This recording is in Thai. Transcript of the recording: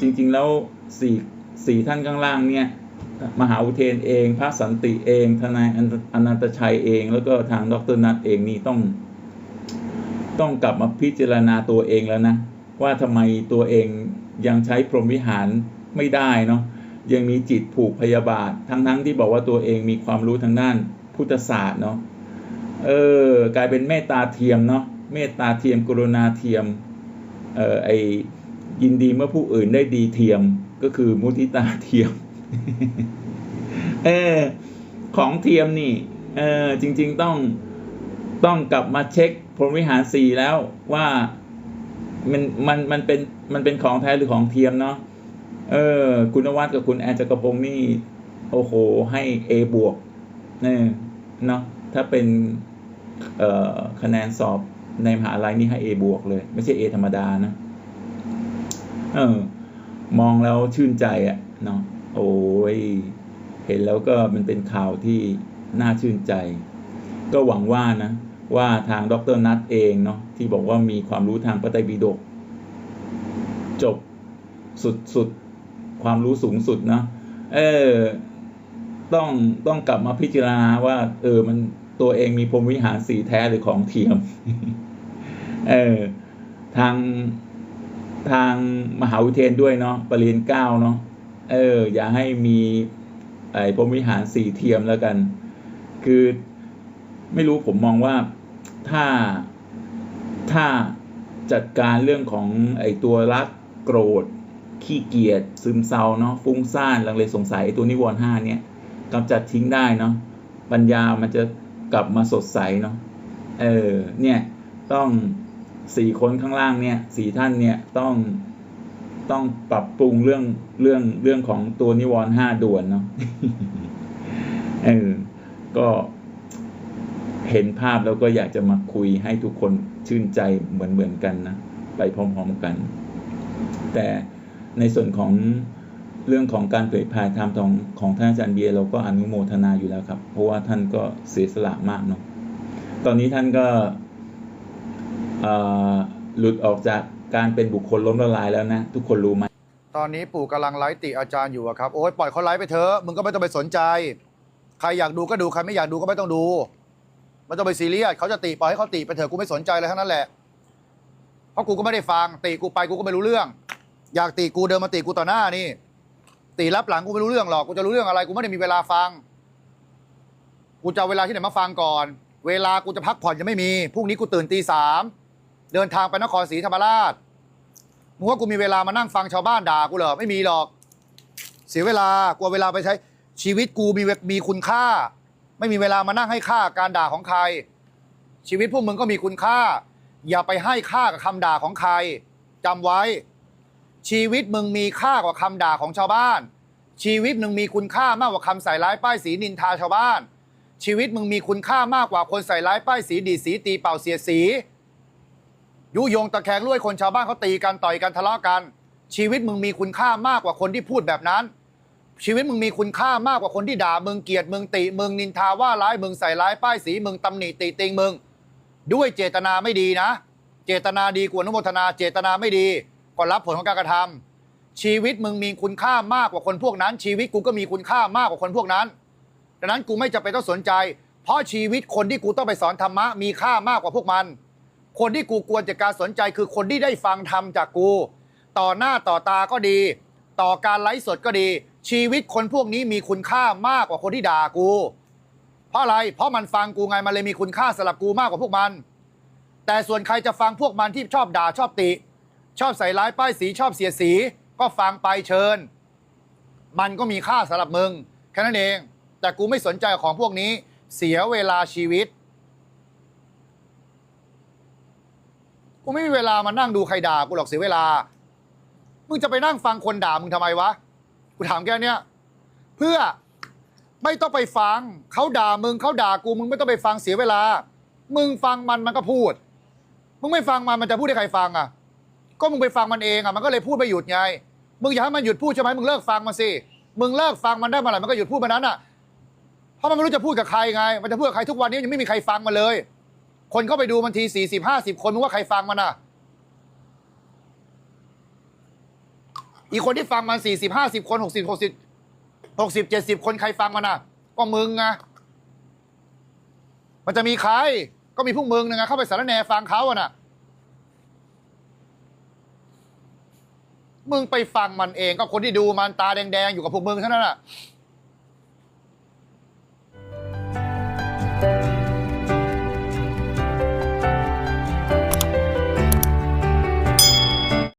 จริง ๆ แล้วสี่สี่ท่านข้างล่างเนี่ยมหาอุเทนเอง พระสันติเอง ทนายอนันตชัยเอง แล้วก็ทางดรนัทเองนี่ต้อง ต้องกลับมาพิจารณาตัวเองแล้วนะ ว่าทำไมตัวเองยังใช้พรหมวิหารไม่ได้เนาะยังมีจิตผูกพยาบาท ทั้งๆที่บอกว่าตัวเองมีความรู้ทางด้านพุทธศาสตร์เนาะเออกลายเป็นเมตตาเทียมเนาะเมตตาเทียมกรุณาเทียมเออไอ ยินดีเมื่อผู้อื่นได้ดีเทียมก็คือมุทิตาเทียม เออของเทียมนี่ เออจริง ๆต้องต้องกลับมาเช็คพรหมวิหารสี่แล้วว่ามันมันมันเป็นมันเป็นของแท้หรือของเทียมเนาะเออ คุณวัดกับคุณแอนจักรพงศ์นี่ โอ้โห ให้ A บวกเนี่ยเนาะถ้าเป็นเอ่อคะแนนสอบในมหาลัยนี่ให้ A บวกเลย ไม่ใช่ A ธรรมดานะ เออ มองแล้วชื่นใจอะเนาะโอ้ยเห็นแล้วก็มันเป็นข่าวที่น่าชื่นใจ ก็หวังว่านะ ว่าทางดรนัทเองเนาะที่บอกว่ามีความรู้ทางพระไตรปิฎกจบสุดสุดความรู้สูงสุดเนาะเออต้องต้องกลับมาพิจารณาว่า เออมันตัวเองมีพรมวิหารสีแท้หรือของเทียม เออทาง ทางมหาวิทยาลัยด้วยเนาะปริญญาเก้าเนาะเออ อย่าให้มีไอ้พรมวิหารสี่เทียมแล้วกัน คือไม่รู้ผมมองว่าถ้าถ้าจัดการเรื่องของไอ้ตัวรักโกรธ ขี้เกียจซึมเศร้าเนาะฟุ้งซ่านลังเลสงสัยไอ้ตัวนิวรณ์ห้าเนี่ยกำจัดทิ้งได้เนาะปัญญามันจะกลับมาสดใสเนาะเออเนี่ยต้อง สี่คนข้างล่างเนี่ยสี่ท่านเนี่ยต้องต้องปรับปรุงเรื่องเรื่องเรื่องของตัวนิวรณ์ห้าด่วนเนาะเออก็เห็นภาพแล้วก็อยากจะมาคุยให้ทุกคนชื่นใจเหมือนเหมือนกันนะ ไปพร้อมๆกัน แต่ในส่วนของเรื่องของการเผยแพร่ธรรมของของท่านอาจารย์เบียร์เราก็อนุโมทนาอยู่แล้วครับ เพราะว่าท่านก็เสียสละมากเนาะตอนนี้ท่านก็ หลุดออกจากการเป็นบุคคลล้มละลายแล้วนะ ทุกคนรู้ไหมตอนนี้ปู่กำลังไลฟ์ติอาจารย์อยู่อะครับโอ้ยปล่อยเขาไลฟ์ไปเถอะมึงก็ไม่ต้องไปสนใจ ใครอยากดูก็ดูใครไม่อยากดูก็ไม่ต้องดูไม่ต้องไปซีเรียสเขาจะติปล่อยให้เขาติไปเถอะกูไม่สนใจเลยทั้งนั้นแหละเพราะกูก็ไม่ได้ฟังติกูไปกูก็ไม่รู้เรื่อง อยากติกูเดินมาติกูต่อหน้านี่ติรับหลังกูไม่รู้เรื่องหรอกกูจะรู้เรื่องอะไรกูไม่ได้มีเวลาฟัง กูจะเวลาที่ไหนมาฟังก่อน เวลากูจะพักผ่อนยังไม่มีพรุ่งนี้กูตื่นตีสาม เดินทางไปนครศรีธรรมราชมึงว่ากูมีเวลามานั่งฟังชาวบ้านด่ากูเหรอไม่มีหรอก เสียเวลากลัวเวลาไปใช้ ชีวิตกูมีเวมีคุณค่า ไม่มีเวลามานั่งให้ค่าการด่าของใคร ชีวิตพวกมึงก็มีคุณค่า อย่าไปให้ค่ากับคำด่าของใครจำไว้ ชีวิตมึงมีค่ากว่าคำด่าของชาวบ้าน ชีวิตมึงมีคุณค่ามากกว่าคำใส่ร้ายป้ายสีนินทาชาวบ้าน ชีวิตมึงมีคุณค่ามากกว่าคนใส่ร้ายป้ายสีดีสีตีเป่าเสียสี ยุยงตะแคงลุยคนชาวบ้านเขาตีกันต่อยกันทะเลาะกัน ชีวิตมึงมีคุณค่ามากกว่าคนที่พูดแบบนั้น ชีวิตมึงมีคุณค่ามากกว่าคนที่ด่ามึงเกลียดมึงติมึงนินทาว่าร้ายมึงใส่ร้ายป้ายสีมึงตำหนิติติงมึง ด้วยเจตนาไม่ดีนะ เจตนาดีกว่านุโมทนา เจตนาไม่ดีก็รับผลของการกระทำชีวิตมึงมีคุณค่ามากกว่าคนพวกนั้น ชีวิตกูก็มีคุณค่ามากกว่าคนพวกนั้นดังนั้นกูไม่จำเป็นต้องสนใจ เพราะชีวิตคนที่กูต้องไปสอนธรรมะมีค่ามากกว่าพวกมัน คนที่กูควรจะการสนใจคือคนที่ได้ฟังธรรมจากกู ต่อหน้าต่อตาก็ดี ต่อการไลฟ์สดก็ดี ชีวิตคนพวกนี้มีคุณค่ามากกว่าคนที่ด่ากู เพราะอะไร เพราะมันฟังกูไงมันเลยมีคุณค่าสำหรับกูมากกว่าพวกมัน แต่ส่วนใครจะฟังพวกมันที่ชอบด่าชอบติ ชอบใส่ร้ายป้ายสีชอบเสียสี ก็ฟังไปเชิญ มันก็มีค่าสำหรับมึงแค่นั้นเอง แต่กูไม่สนใจของพวกนี้เสียเวลาชีวิต กูไม่มีเวลามานั่งดูใครด่ากูหรอกเสียเวลา มึงจะไปนั่งฟังคนด่ามึงทำไมวะ กูถามแค่เนี้ยเพื่อไม่ต้องไปฟังเขาด่ามึงเขาด่ากูมึงไม่ต้องไปฟังเสียเวลา มึงฟังมันมันก็พูด มึงไม่ฟังมันมันจะพูดให้ใครฟังอะ ก็มึงไปฟังมันเองอะมันก็เลยพูดไม่หยุดไง มึงอยากให้มันหยุดพูดใช่ไหมมึงเลิกฟังมันสิ มึงเลิกฟังมันได้เมื่อไหร่มันก็หยุดพูดมันนั้นอะ เพราะมันไม่รู้จะพูดกับใครไง มันจะพูดกับใครทุกวันนี้ยังไม่มีใครฟังมันเลย คนเข้าไปดูมันทีสี่สิบห้าสิบคนมึงว่าใครฟังมันอะ อีกคนที่ฟังมันสี่สิบห้าสิบคนหกสิบหกสิบหกสิบเจ็ดสิบคนใครฟังมันอะ ก็มึงไงมันจะมีใคร ก็มีพวกมึงนะไงเข้าไปสารแนฟังเขาอะน่ะมึงไปฟังมันเอง ก็คนที่ดูมันตาแดงๆอยู่กับพวกมึงเท่านั้นน่ะ